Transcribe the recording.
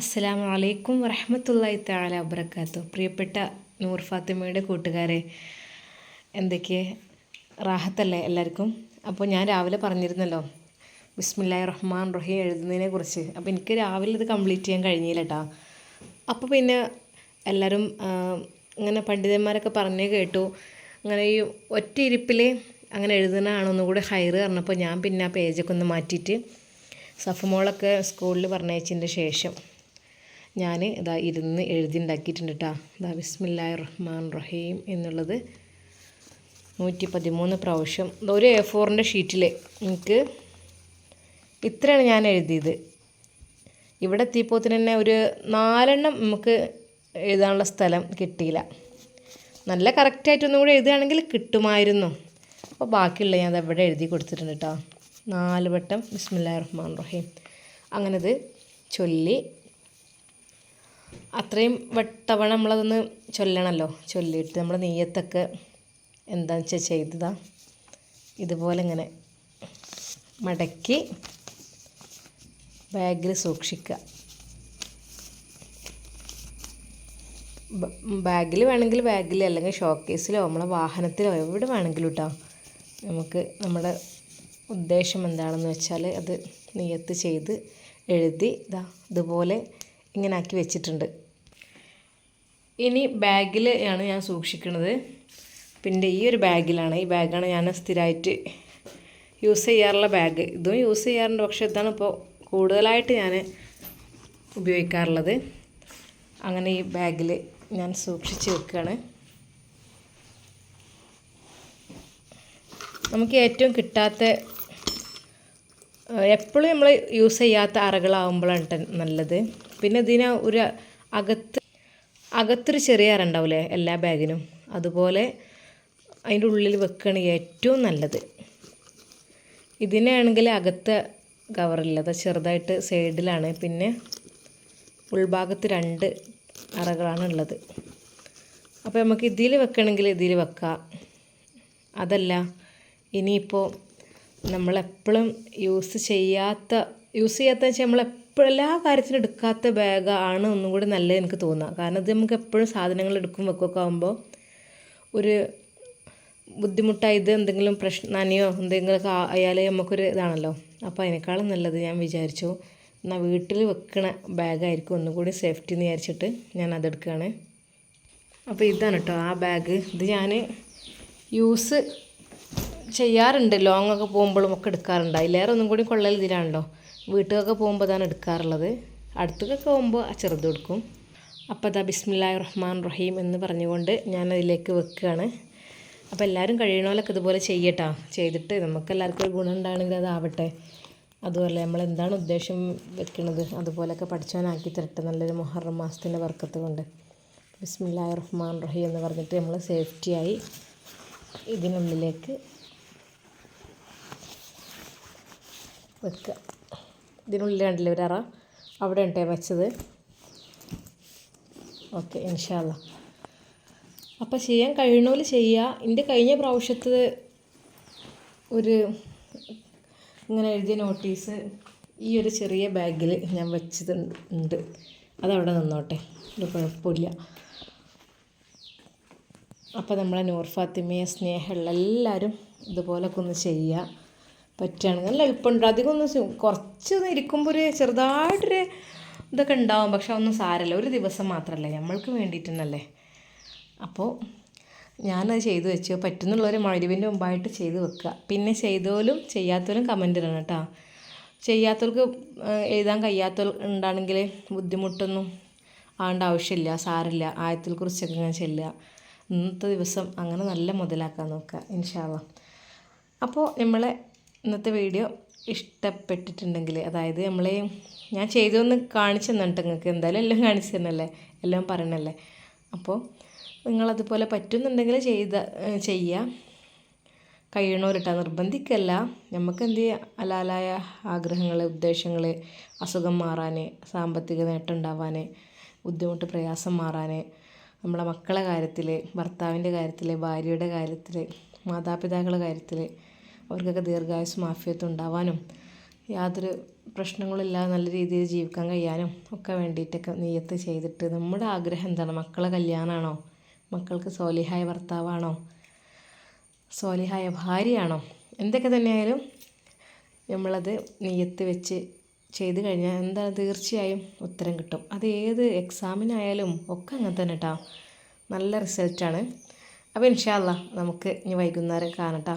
അസ്സലാമു അലൈക്കും വറഹമത്തല്ലായി താല വബർക്കാത്തു പ്രിയപ്പെട്ട നൂർ ഫാത്തിമയുടെ കൂട്ടുകാരെ എന്തൊക്കെ? റാഹത്തല്ലേ എല്ലാവർക്കും? അപ്പോൾ ഞാൻ രാവിലെ പറഞ്ഞിരുന്നല്ലോ ബിസ്മില്ലാഹി റഹ്മാൻ റഹീം എഴുതുന്നതിനെ കുറിച്ച്. അപ്പോൾ എനിക്ക് രാവിലെ ഇത് കംപ്ലീറ്റ് ചെയ്യാൻ കഴിഞ്ഞില്ല കേട്ടോ. അപ്പോൾ പിന്നെ എല്ലാവരും ഇങ്ങനെ പണ്ഡിതന്മാരൊക്കെ പറഞ്ഞേ കേട്ടു. അങ്ങനെ ഈ ഒറ്റ ഇരിപ്പിൽ അങ്ങനെ എഴുതുന്നതാണ് ഒന്നുകൂടി ഹൈറ് പറഞ്ഞപ്പോൾ ഞാൻ പിന്നെ ആ പേജൊക്കെ ഒന്ന് മാറ്റിയിട്ട് സഫമോളൊക്കെ സ്കൂളിൽ പറഞ്ഞയച്ചതിന്റെ ശേഷം ഞാൻ ഇതാ ഇരുന്ന് എഴുതി ഉണ്ടാക്കിയിട്ടുണ്ട് കേട്ടോ ഇതാ ബിസ്മില്ലാ റഹ്മാൻ റഹീം എന്നുള്ളത് നൂറ്റി പതിമൂന്ന് പ്രാവശ്യം ഒരു എ ഫോറിന്റെ ഷീറ്റിൽ എനിക്ക് ഇത്രയാണ് ഞാൻ എഴുതിയത്. ഇവിടെ എത്തിയപ്പോൾ തന്നെ ഒരു നാലെണ്ണം നമുക്ക് എഴുതാനുള്ള സ്ഥലം കിട്ടിയില്ല. നല്ല കറക്റ്റായിട്ടൊന്നും കൂടെ എഴുതുകയാണെങ്കിൽ കിട്ടുമായിരുന്നു. അപ്പോൾ ബാക്കിയുള്ള ഞാൻ അവിടെ എഴുതി കൊടുത്തിട്ടുണ്ട് കേട്ടോ നാല് വട്ടം ബിസ്മില്ലാ റഹ്മാൻ റഹീം അങ്ങനത് ചൊല്ലി അത്രയും വട്ടവണ നമ്മളതൊന്ന് ചൊല്ലണമല്ലോ ചൊല്ലിയിട്ട് നമ്മൾ നെയ്യത്തൊക്കെ എന്താണെന്ന് വെച്ചാൽ ചെയ്തതാ. ഇതുപോലെ ഇങ്ങനെ മടക്കി ബാഗിൽ സൂക്ഷിക്കുക. ബാഗിൽ വേണമെങ്കിൽ ബാഗിൽ അല്ലെങ്കിൽ ഷോക്കേസിലോ നമ്മളെ വാഹനത്തിലോ എവിടെ വേണമെങ്കിലും കേട്ടോ നമുക്ക് നമ്മുടെ ഉദ്ദേശം എന്താണെന്ന് വെച്ചാൽ അത് നിയത്ത് ചെയ്ത് എഴുതി ഇതാ ഇതുപോലെ ഇങ്ങനെ ആക്കി വെച്ചിട്ടുണ്ട്. ഇനി ബാഗിൽ ആണ് ഞാൻ സൂക്ഷിക്കുന്നത് പിന്നെ ഈ ഒരു ബാഗിലാണ്. ഈ ബാഗാണ് ഞാൻ സ്ഥിരമായിട്ട് യൂസ് ചെയ്യാറുള്ള ബാഗ്. ഇതും യൂസ് ചെയ്യാറുണ്ട്. പക്ഷേ ഇതാണ് ഇപ്പോൾ കൂടുതലായിട്ട് ഞാൻ ഉപയോഗിക്കാറുള്ളത്. അങ്ങനെ ഈ ബാഗിൽ ഞാൻ സൂക്ഷിച്ച് വെക്കുകയാണ് നമുക്ക് ഏറ്റവും കിട്ടാത്ത എപ്പോഴും നമ്മൾ യൂസ് ചെയ്യാത്ത അറകളാവുമ്പോഴാണ് നല്ലത്. പിന്നെ ഇതിന് ഒരു അകത്ത് അകത്തൊരു ചെറിയ അറ എല്ലാ ബാഗിനും. അതുപോലെ അതിന്റെ ഉള്ളിൽ വെക്കുകയാണ് ഏറ്റവും നല്ലത്. ഇതിനാണെങ്കിൽ അകത്ത് കവറില്ല അത് ചെറുതായിട്ട് സൈഡിലാണ് പിന്നെ ഉൾഭാഗത്ത് രണ്ട് അറകളാണ് ഉള്ളത്. അപ്പോൾ നമുക്ക് ഇതിൽ വെക്കണമെങ്കിൽ ഇതിൽ വെക്കാം. അതല്ല ഇനിയിപ്പോൾ നമ്മളെപ്പോഴും യൂസ് ചെയ്യാത്ത യൂസ് ചെയ്യാത്ത വെച്ചാൽ നമ്മളെപ്പോഴും എല്ലാ കാര്യത്തിനും എടുക്കാത്ത ബാഗ് ആണ് ഒന്നും കൂടി നല്ലത് എനിക്ക് തോന്നുക കാരണം ഇത് നമുക്ക് എപ്പോഴും സാധനങ്ങൾ എടുക്കും വെക്കൊക്കെ ആകുമ്പോൾ ഒരു ബുദ്ധിമുട്ടായി ഇത് എന്തെങ്കിലും പ്രശ്നം അനിയോ എന്തെങ്കിലുമൊക്കെ ആയാൽ നമുക്കൊരു ഇതാണല്ലോ. അപ്പോൾ അതിനേക്കാളും നല്ലത് ഞാൻ വിചാരിച്ചു എന്നാൽ വീട്ടിൽ വെക്കണ ബാഗായിരിക്കും ഒന്നുകൂടി സേഫ്റ്റി എന്ന് വിചാരിച്ചിട്ട് ഞാൻ അതെടുക്കുകയാണ് അപ്പോൾ ഇതാണ് കേട്ടോ ആ ബാഗ് ഇത് ഞാൻ യൂസ് ചെയ്യാറുണ്ട്. ലോങ്ങൊക്കെ പോകുമ്പോഴും ഒക്കെ എടുക്കാറുണ്ട്. അതിലേറെ ഒന്നും കൂടി കൊള്ളൽ ഇതിലാണല്ലോ. വീട്ടിലൊക്കെ പോകുമ്പോൾ അതാണ് എടുക്കാറുള്ളത്. അടുത്തൊക്കെ പോകുമ്പോൾ ചെറുത് കൊടുക്കും അപ്പോൾ അതാ ബിസ്മില്ലാഹി റഹ്മാൻ റഹീം എന്ന് പറഞ്ഞുകൊണ്ട് ഞാൻ അതിലേക്ക് വെക്കുകയാണ് അപ്പോൾ എല്ലാവരും കഴിയണമല്ലൊക്കെ ഇതുപോലെ ചെയ്യട്ടോ. ചെയ്തിട്ട് നമുക്ക് എല്ലാവർക്കും ഒരു ഗുണം ഉണ്ടാണെങ്കിൽ അതാവട്ടെ. അതുപോലെ നമ്മൾ എന്താണ് ഉദ്ദേശം വെക്കുന്നത് അതുപോലെയൊക്കെ പഠിച്ചവനാക്കി തരട്ടെ. നല്ലൊരു മുഹറം മാസത്തിന്റെ വർക്കത്ത് കൊണ്ട്. ബിസ്മില്ലാഹി റഹ്മാൻ റഹീം എന്ന് പറഞ്ഞിട്ട് നമ്മൾ സേഫ്റ്റിയായി ഇതിനുള്ളിലേക്ക് വെക്കുക ഇതിനുള്ളിൽ കണ്ടില്ലേ ഒരു അറ അവിടെ ഉണ്ടേ വെച്ചത്. ഓക്കെ ഇൻഷാല്ല അപ്പോൾ ചെയ്യാൻ കഴിയണമെങ്കിൽ ചെയ്യുക എന്റെ കഴിഞ്ഞ പ്രാവശ്യത്ത് ഒരു ഇങ്ങനെ എഴുതിയ നോട്ടീസ് ഈ ഒരു ചെറിയ ബാഗിൽ ഞാൻ വെച്ചത് ഉണ്ട് അതവിടെ നിന്നോട്ടെ. ഒരു കുഴപ്പമില്ല. അപ്പോൾ നമ്മളെ നൂർ ഫാത്തിമയെ സ്നേഹമുള്ള എല്ലാവരും ഇതുപോലൊക്കെ ഒന്ന് ചെയ്യുക പറ്റുകയാണെങ്കിൽ നല്ല എളുപ്പമുണ്ട്. അധികം ഒന്ന് കുറച്ച് ഇരിക്കുമ്പോൾ ഒരു ചെറുതായിട്ടൊരു ഇതൊക്കെ ഉണ്ടാവും. പക്ഷെ ഒന്നും സാരമല്ല. ഒരു ദിവസം മാത്രമല്ലേ നമ്മൾക്ക് വേണ്ടിയിട്ടെന്നല്ലേ? അപ്പോൾ ഞാനത് ചെയ്തു വെച്ചു. പറ്റുന്നുള്ളൊരു മഴവിന്റെ മുമ്പായിട്ട് ചെയ്ത് വെക്കുക. പിന്നെ ചെയ്തോലും ചെയ്യാത്തവരും കമന്റ് ഇടണം കേട്ടോ. ചെയ്യാത്തവർക്ക് എഴുതാൻ കഴിയാത്തവർ ഉണ്ടാണെങ്കിൽ ബുദ്ധിമുട്ടൊന്നും ആവേണ്ട ആവശ്യമില്ല. സാരില്ല ആയത്തിൽ കുറിച്ചൊക്കെ ഞാൻ ചെല്ലുക. ഇന്നത്തെ ദിവസം അങ്ങനെ നല്ല മുതലാക്കാൻ നോക്കുക. ഇൻഷാല്ല അപ്പോൾ നമ്മളെ ഇന്നത്തെ വീഡിയോ ഇഷ്ടപ്പെട്ടിട്ടുണ്ടെങ്കിൽ അതായത് നമ്മളെ ഞാൻ ചെയ്തൊന്ന് കാണിച്ചു തന്നിട്ട് നിങ്ങൾക്ക് എന്തായാലും എല്ലാം കാണിച്ചു തന്നല്ലേ? എല്ലാം പറയണല്ലേ? അപ്പോൾ നിങ്ങളതുപോലെ പറ്റുന്നുണ്ടെങ്കിൽ ചെയ്ത ചെയ്യുക കഴിയണവരിട്ടാ. നിർബന്ധിക്കല്ല. നമുക്ക് എന്ത് ചെയ്യുക അലാലായ ആഗ്രഹങ്ങൾ ഉദ്ദേശങ്ങൾ അസുഖം മാറാൻ സാമ്പത്തിക നേട്ടം ഉണ്ടാവാൻ ബുദ്ധിമുട്ട് പ്രയാസം മാറാൻ നമ്മളെ മക്കളെ കാര്യത്തിൽ ഭർത്താവിന്റെ കാര്യത്തിൽ ഭാര്യയുടെ കാര്യത്തിൽ മാതാപിതാക്കളുടെ കാര്യത്തിൽ അവർക്കൊക്കെ ദീർഘായുസ് മാഫിയത്തും ഉണ്ടാവാനും യാതൊരു പ്രശ്നങ്ങളില്ലാതെ നല്ല രീതിയിൽ ജീവിക്കാൻ കഴിയാനും ഒക്കെ വേണ്ടിയിട്ടൊക്കെ നെയ്യത്ത് ചെയ്തിട്ട് നമ്മുടെ ആഗ്രഹം എന്താണ്? മക്കളെ കല്യാണമാണോ മക്കൾക്ക് സോലിഹായ ഭർത്താവാണോ? സോലിഹായ ഭാര്യയാണോ? എന്തൊക്കെ തന്നെയായാലും നമ്മളത് നെയ്യത്ത് വെച്ച് ചെയ്ത് കഴിഞ്ഞാൽ എന്താ തീർച്ചയായും ഉത്തരം കിട്ടും. അത് ഏത് എക്സാമിനായാലും ഒക്കെ അങ്ങനെ തന്നെ കേട്ടോ നല്ല റിസൾട്ടാണ്. അപ്പോൾ ഇൻഷാല്ല നമുക്ക് ഇനി വൈകുന്നേരം കാണട്ടോ